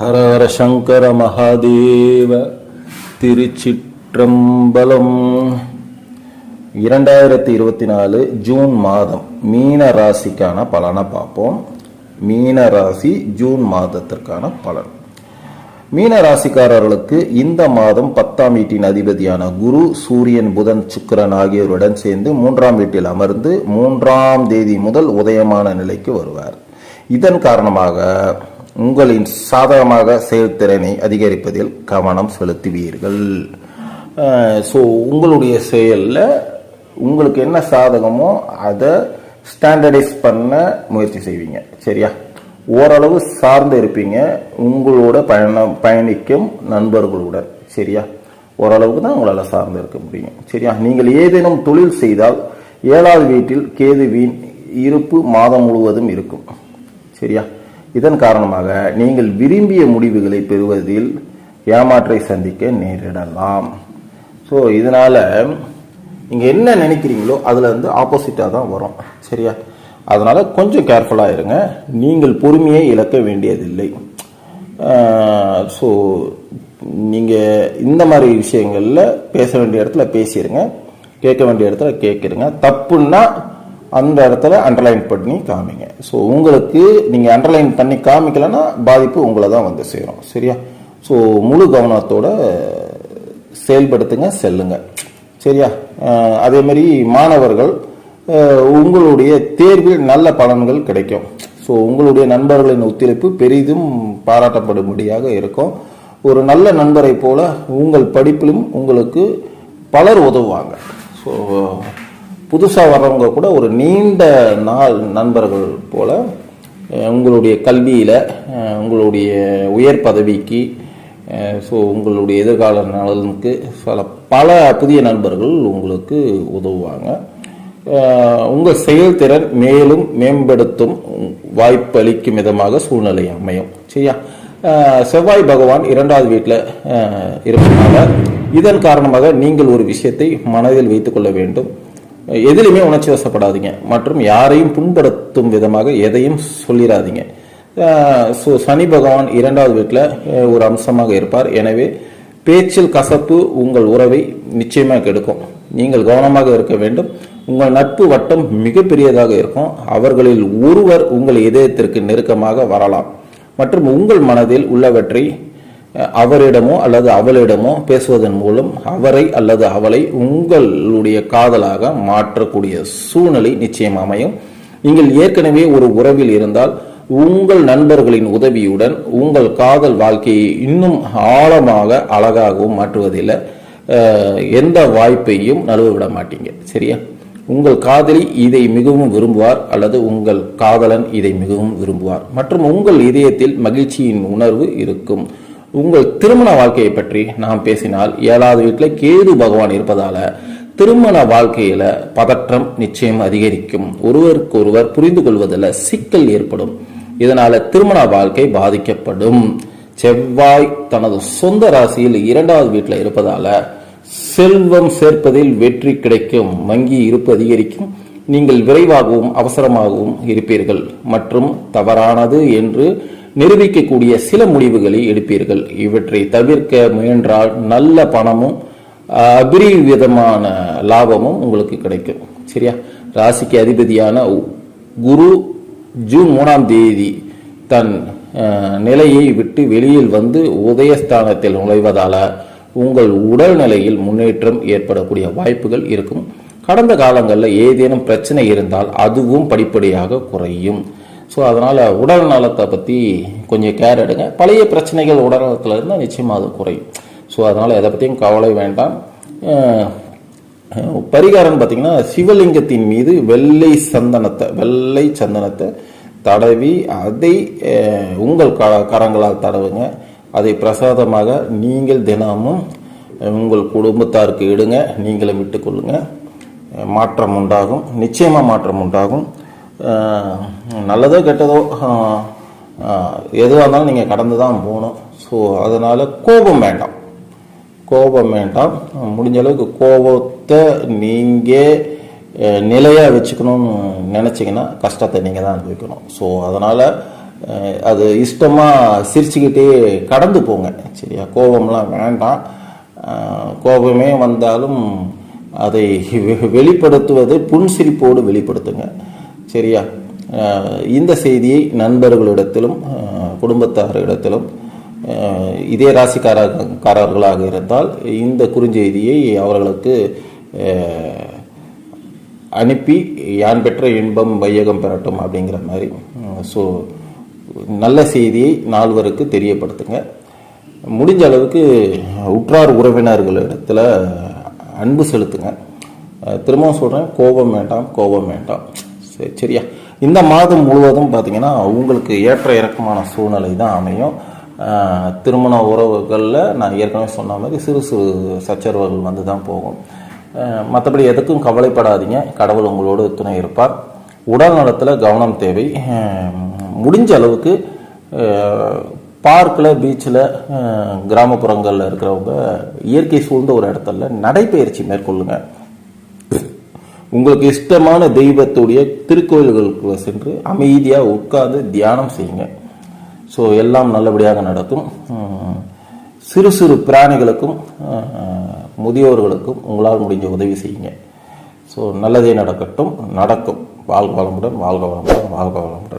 ஹரஹர சங்கர மகாதேவ திருச்சிற்றம்பலம். இரண்டாயிரத்தி இருபத்தி நாலு ஜூன் மாதம் மீன ராசிக்கான பலனை பார்ப்போம். மீன ராசி ஜூன் மாதத்திற்கான பலன். மீன ராசிக்காரர்களுக்கு இந்த மாதம் பத்தாம் வீட்டின் அதிபதியான குரு சூரியன் புதன் சுக்கரன் ஆகியோருடன் சேர்ந்து மூன்றாம் வீட்டில் அமர்ந்து மூன்றாம் தேதி முதல் உதயமான நிலைக்கு வருவார். இதன் காரணமாக உங்களின் சாதகமாக செயல்திறனை அதிகரிப்பதில் கவனம் செலுத்துவீர்கள். ஸோ உங்களுடைய செயலில் உங்களுக்கு என்ன சாதகமோ அதை ஸ்டாண்டர்டைஸ் பண்ண முயற்சி செய்வீங்க. சரியா? ஓரளவு சார்ந்து இருப்பீங்க. உங்களோட பயணம் பயணிக்கும் நண்பர்களுடன். சரியா? ஓரளவுக்கு தான் உங்களால் சார்ந்து இருக்க முடியும். சரியா? நீங்கள் ஏதேனும் தொழில் செய்தால் ஏழாவது வீட்டில் கேதுவின் இருப்பு மாதம் முழுவதும் இருக்கும். சரியா? இதன் காரணமாக நீங்கள் விரும்பிய முடிவுகளை பெறுவதில் ஏமாற்றை சந்திக்க நேரிடலாம். ஸோ இதனால் நீங்கள் என்ன நினைக்கிறீங்களோ அதில் வந்து ஆப்போசிட்டாக தான் வரும். சரியா? அதனால் கொஞ்சம் கேர்ஃபுல்லாக இருங்க. நீங்கள் பொறுமையை இழக்க வேண்டியதில்லை. ஸோ நீங்கள் இந்த மாதிரி விஷயங்களில் பேச வேண்டிய இடத்துல பேசிடுங்க கேட்க வேண்டிய இடத்துல கேட்குறங்க தப்புன்னா அந்த இடத்துல அண்டர்லைன் பண்ணி காமிங்க. ஸோ உங்களுக்கு நீங்கள் அண்டர்லைன் பண்ணி காமிக்கலைன்னா பாதிப்பு உங்களை தான் வந்து சேரும். சரியா? ஸோ முழு கவனத்தோட செயல்படுத்துங்க செல்லுங்க. சரியா? அஹ் அதே மாதிரி மாணவர்கள் உங்களுடைய தேர்வில் நல்ல பலன்கள் கிடைக்கும். ஸோ உங்களுடைய நண்பர்களின் ஒத்துழைப்பு பெரிதும் பாராட்டப்படும்படியாக இருக்கும். ஒரு நல்ல நண்பரை போல உங்கள் படிப்பிலும் உங்களுக்கு பலர் உதவுவாங்க. ஸோ புதுசாக வர்றவங்க கூட ஒரு நீண்ட நாள் நண்பர்கள் போல் உங்களுடைய கல்வியில் உங்களுடைய உயர் பதவிக்கு ஸோ உங்களுடைய எதிர்கால நலனுக்கு பல பல புதிய நண்பர்கள் உங்களுக்கு உதவுவாங்க. உங்கள் செயல்திறன் மேலும் மேம்படுத்தும் வாய்ப்பு அளிக்கும் விதமாக சூழ்நிலை அமையும். சரியா? செவ்வாய் பகவான் இரண்டாவது வீட்டில் இருப்பதாக இதன் காரணமாக நீங்கள் ஒரு விஷயத்தை மனதில் வைத்துக்கொள்ள வேண்டும். எதிலுமே உணர்ச்சி வசப்படாதீங்க. மற்றும் யாரையும் புண்படுத்தும் விதமாக எதையும் சொல்லிடாதீங்க ஸோ சனி பகவான் இரண்டாவது வீட்டில் ஒரு அம்சமாக இருப்பார். எனவே பேச்சில் கசப்பு உங்கள் உறவை நிச்சயமாக கெடுக்கும். நீங்கள் கவனமாக இருக்க வேண்டும். உங்கள் நட்பு வட்டம் மிகப்பெரியதாக இருக்கும். அவர்களில் ஒருவர் உங்கள் இதயத்திற்கு நெருக்கமாக வரலாம். மற்றும் உங்கள் மனதில் உள்ளவற்றை அவரிடமோ அல்லது அவளிடமோ பேசுவதன் மூலம் அவரை அல்லது அவளை உங்களுடைய காதலாக மாற்றக்கூடிய சூழ்நிலை நிச்சயம் அமையும். நீங்கள் ஏற்கனவே ஒரு உறவில் இருந்தால் உங்கள் நண்பர்களின் உதவியுடன் உங்கள் காதல் வாழ்க்கையை இன்னும் ஆழமாக அழகாகவும் மாற்றுவதில் அஹ், எந்த வாய்ப்பையும் நழுவ விட மாட்டீங்க. சரியா? உங்கள் காதலி இதை மிகவும் விரும்புவார் அல்லது உங்கள் காதலன் இதை மிகவும் விரும்புவார். மற்றும் உங்கள் இதயத்தில் மகிழ்ச்சியின் உணர்வு இருக்கும். உங்கள் திருமண வாழ்க்கையை பற்றி நாம் பேசினால் ஏழாவது வீட்டில் கேது பகவான் இருப்பதால திருமண வாழ்க்கையில பதற்றம் நிச்சயம் அதிகரிக்கும். ஒருவருக்கு ஒருவர் புரிந்து கொள்வதில் சிக்கல் ஏற்படும். இதனால திருமண வாழ்க்கை பாதிக்கப்படும். செவ்வாய் தனது சொந்த ராசியில் இரண்டாவது வீட்டில் இருப்பதால செல்வம் சேர்ப்பதில் வெற்றி கிடைக்கும். வங்கி இருப்பு அதிகரிக்கும். நீங்கள் விரைவாகவும் அவசரமாகவும் இருப்பீர்கள். மற்றும் தவறானது என்று நிரூபிக்கக்கூடிய சில முடிவுகளை எடுப்பீர்கள். இவற்றை தவிர்க்க முயன்றால் நல்ல பணமும் அபரிவிதமான லாபமும் உங்களுக்கு கிடைக்கும். சரியா? ராசிக்கு அதிபதியான குரு ஜூன் மூணாம் தேதி தன் நிலையை விட்டு வெளியில் வந்து உதயஸ்தானத்தில் நுழைவதால உங்கள் உடல்நிலையில் முன்னேற்றம் ஏற்படக்கூடிய வாய்ப்புகள் இருக்கும். கடந்த காலங்களில் ஏதேனும் பிரச்சனை இருந்தால் அதுவும் படிப்படியாக குறையும். ஸோ அதனால் உடல் நலத்தை பற்றி கொஞ்சம் கேர் எடுங்க. பழைய பிரச்சனைகள் உடல் நலத்தில் இருந்தால் நிச்சயமாக அது குறையும். ஸோ அதனால் எதை பற்றியும் கவலை வேண்டாம். பரிகாரம்னு பார்த்தீங்கன்னா சிவலிங்கத்தின் மீது வெள்ளை சந்தனத்தை வெள்ளை சந்தனத்தை தடவி அதை உங்கள் க கரங்களால் தடவுங்க. அதை பிரசாதமாக நீங்கள் தினமும் உங்கள் குடும்பத்தாருக்கு இடுங்க. நீங்களும் விட்டுக்கொள்ளுங்க. மாற்றம் உண்டாகும். நிச்சயமாக மாற்றம் உண்டாகும். நல்லதோ கெட்டதோ எதுவாக இருந்தாலும் நீங்கள் கடந்து தான் போகணும். ஸோ அதனால் கோபம் வேண்டாம். கோபம் வேண்டாம். முடிஞ்ச அளவுக்கு கோபத்தை நீங்கள் நிலையாக வச்சுக்கணும்னு நினச்சிங்கன்னா கஷ்டத்தை நீங்கள் தான் அனுபவிக்கணும். ஸோ அதனால் அது இஷ்டமாக சிரிச்சுக்கிட்டே கடந்து போங்க. சரியா? கோபம்லாம் வேண்டாம். கோபமே வந்தாலும் அதை வெளிப்படுத்துவது புன்சிரிப்போடு வெளிப்படுத்துங்க. சரியா? இந்த செய்தியை நண்பர்களிடத்திலும் குடும்பத்தாரிடத்திலும் இதே ராசிக்காரர்களாக இருந்தால் இந்த குறுஞ்செய்தியை அவர்களுக்கு அனுப்பி யான் பெற்ற இன்பம் வையகம் பெறட்டும் அப்படிங்கிற மாதிரி ஸோ நல்ல செய்தியை நால்வருக்கு தெரியப்படுத்துங்க. முடிஞ்ச அளவுக்கு உற்றார் உறவினர்களிடத்தில் அன்பு செலுத்துங்க. திரும்பவும் சொல்கிறேன் கோபம் வேண்டாம் கோபம் வேண்டாம். சரி சரியா. இந்த மாதம் முழுவதும் பார்த்தீங்கன்னா உங்களுக்கு ஏற்ற இறக்கமான சூழ்நிலை தான் அமையும். திருமண உறவுகளில் நான் ஏற்கனவே சொன்ன மாதிரி சிறு சிறு சச்சரவுகள் வந்து தான் போகும். மற்றபடி எதுக்கும் கவலைப்படாதீங்க. கடவுள் உங்களோடு துணை இருப்பார். உடல் நலத்தில் கவனம் தேவை. முடிஞ்ச அளவுக்கு பார்க்கில் பீச்சில் கிராமப்புறங்களில் இருக்கிறவங்க இயற்கை சூழ்ந்த ஒரு இடத்துல நடைப்பயிற்சி மேற்கொள்ளுங்கள் உங்களுக்கு இஷ்டமான தெய்வத்துடைய திருக்கோயில்களுக்கு சென்று அமைதியாக உட்கார்ந்து தியானம் செய்யுங்க. ஸோ எல்லாம் நல்லபடியாக நடக்கும். சிறு சிறு பிராணிகளுக்கும் முதியோர்களுக்கும் உங்களால் முடிஞ்ச உதவி செய்யுங்க. ஸோ நல்லதே நடக்கட்டும் நடக்கும். வாழ்க வளமுடன் வாழ்க வளமுடன் வாழ்க வளமுடன்.